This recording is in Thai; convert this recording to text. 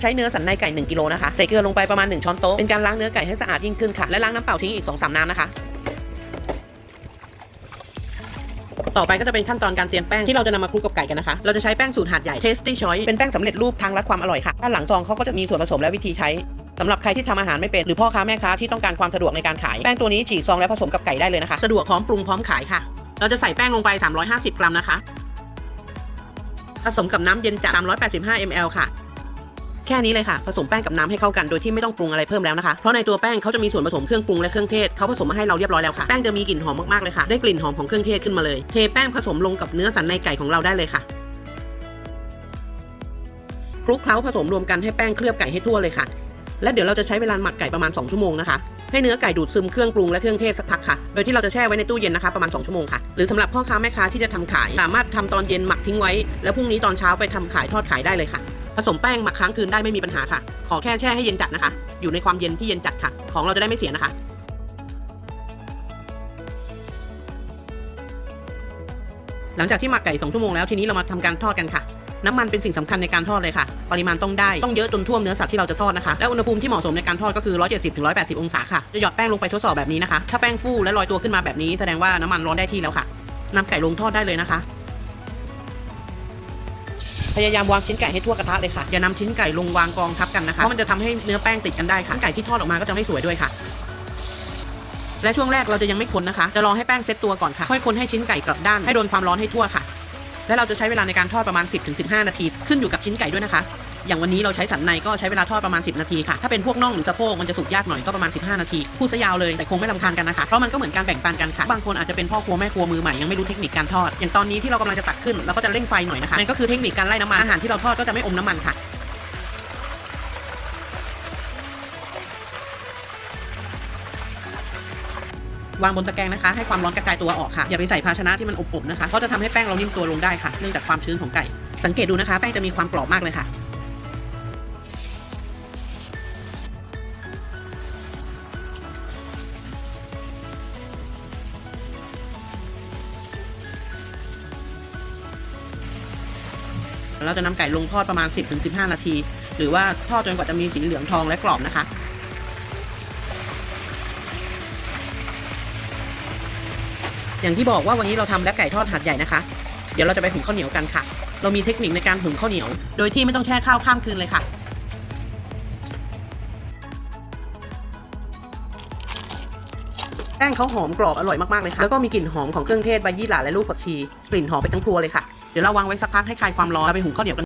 ใช้เนื้อสันในไก่1กิโลนะคะใส่เกลือลงไปประมาณ 1 ช้อนโต๊ะเป็นการล้างเนื้อไก่ให้สะอาดยิ่งขึ้นค่ะและล้างน้ำเปล่าทิ้งอีก2-3น้ำนะคะต่อไปก็จะเป็นขั้นตอนการเตรียมแป้งที่เราจะนำมาคลุกกับไก่กันนะคะ เราจะใช้แป้งสูตรหาดใหญ่ Tasty Choice เป็นแป้งสำเร็จรูปทางรัดความอร่อยค่ะ ด้านหลังซองเขาก็จะมีส่วนผสมและวิธีใช้สำหรับใครที่ทำอาหารไม่เป็น หรือพ่อค้าแม่ค้าที่ต้องการความสะดวกในการขาย แป้งตัวนี้ฉีกซองและผสมกับไก่ได้เลยนะคะ สะดวกพร้อมปรุงพร้อมขายค่ะ เราจะใส่แป้งลงไป 350 กรัมนะคะ ผสมกับน้ำเย็นจาก385 ml ค่ะ แค่นี้เลยค่ะ ผสมแป้งกับน้ำให้เข้ากันโดยที่ไม่ต้องปรุงอะไรเพิ่มแล้วนะคะ เพราะในตัวแป้งเขาจะมีส่วนผสมเครื่องปรุงและเครื่องเทศเขาผสมมาให้เราเรียบร้อยแล้วค่ะ แป้งจะมีกลิ่นหอมมากๆเลยค่ะ ได้กลิ่นหอมของเครื่องเทศขึ้นมาเลย เทแป้งผสมลงกับเนื้อสันในไก่ของเราได้เลยค่ะคลุกเคล้าผสมรวมกันให้แป้งเคลือบไก่ให้ทั่วเลยค่ะ และเดี๋ยวเราจะใช้เวลาหมักไก่ประมาณ 2 ชั่วโมงนะคะ ให้เนื้อไก่ดูดซึมเครื่องปรุงและเครื่องเทศสักพักค่ะ โดยที่เราจะแช่ไว้ในตู้เย็นนะคะประมาณ 2 ชั่วโมงค่ะ หรือสำหรับพ่อค้าแม่ค้าที่จะทำขาย สามารถทำตอนเย็นหมักทิ้งไว้ แล้วพรุ่งนี้ตอนเช้าไปทำขายทอดขายได้เลยค่ะ ผสมแป้งหมักค้างคืนได้ไม่มีปัญหาค่ะ ขอแค่แช่ให้เย็นจัดนะคะ อยู่ในความเย็นที่เย็นจัดค่ะ ของเราจะได้ไม่เสียนะคะหลังจากที่หมักไก่ 2 ชั่วโมงแล้วทีนี้เรามาทำการทอดกันค่ะ น้ำมันเป็นสิ่งสำคัญในการทอดเลยค่ะ ปริมาณต้องได้ ต้องเยอะจนท่วมเนื้อสัตว์ที่เราจะทอดนะคะ และอุณหภูมิที่เหมาะสมในการทอดก็คือ 170-180 องศาค่ะ จะหยอดแป้งลงไปทดสอบแบบนี้นะคะ ถ้าแป้งฟูและลอยตัวขึ้นมาแบบนี้แสดงว่าน้ำมันร้อนได้ที่แล้วค่ะนำไก่ลงทอดได้เลยนะคะ พยายามวางชิ้นไก่ให้ทั่วกระทะเลยค่ะ อย่านำชิ้นไก่ลงวางกองทับกันนะคะ เพราะมันจะทำให้เนื้อแป้งติดกันได้ค่ะไก่ที่ทอดออกมาก็จะไม่สวยด้วยค่ะ และช่วงแรกเราจะยังไม่คนนะคะ จะรอให้แป้งเซ็ตตัวก่อนค่ะ ค่อยคนให้ชิ้นไก่กลับด้าน ให้โดนความร้อนให้ทั่วค่ะ และเราจะใช้เวลาในการทอดประมาณ 10-15 นาที ขึ้นอยู่กับชิ้นไก่ด้วยนะคะ อย่างวันนี้เราใช้สันในก็ใช้เวลาทอดประมาณ 10 นาทีค่ะ ถ้าเป็นพวกน่องหรือสะโพกมันจะสุกยากหน่อยก็ประมาณ 15 นาที พูดซะยาวเลยแต่คงไม่ลำคาญกันนะคะ เพราะมันก็เหมือนการแบ่งปันกันค่ะ บางคนอาจจะเป็นพ่อครัวแม่ครัวมือใหม่ยังไม่รู้เทคนิคการทอด อย่างตอนนี้ที่เรากำลังจะตักขึ้นเราก็จะเร่งไฟหน่อยนะคะนั่นก็คือเทคนิคการไล่น้ำมันอาหารที่เราทอดก็จะไม่อมน้ำมันค่ะวางบนตะแกรงนะคะ ให้ความร้อนกระจายตัวออกค่ะ อย่าไปใส่ภาชนะที่มันอบๆนะคะ เพราะจะทำให้แป้งเรานิ่มตัวลงได้ค่ะ เนื่องจากความชื้นของไก่ สังเกตดูนะคะ แป้งจะมีความกรอบมากเลยค่ะ เราจะนำไก่ลงทอดประมาณ 10-15 นาที หรือว่าทอดจนกว่าจะมีสีเหลืองทองและกรอบนะคะอย่างที่บอกว่าวันนี้เราทำแลบไก่ทอดหัดใหญ่นะคะ เดี๋ยวเราจะไปหุงข้าวเหนียวกันค่ะ เรามีเทคนิคในการหุงข้าวเหนียว โดยที่ไม่ต้องแช่ข้าวข้ามคืนเลยค่ะ แป้งเขาหอมกรอบอร่อยมากๆเลยค่ะ แล้วก็มีกลิ่นหอมของเครื่องเทศใบยี่หร่าและลูกผักชี กลิ่นหอมไปทั้งครัวเลยค่ะ ดี๋ยวเราวางไว้สักพักให้คลายความร้อนแล้วไปหุงข้าวเหนียวกัน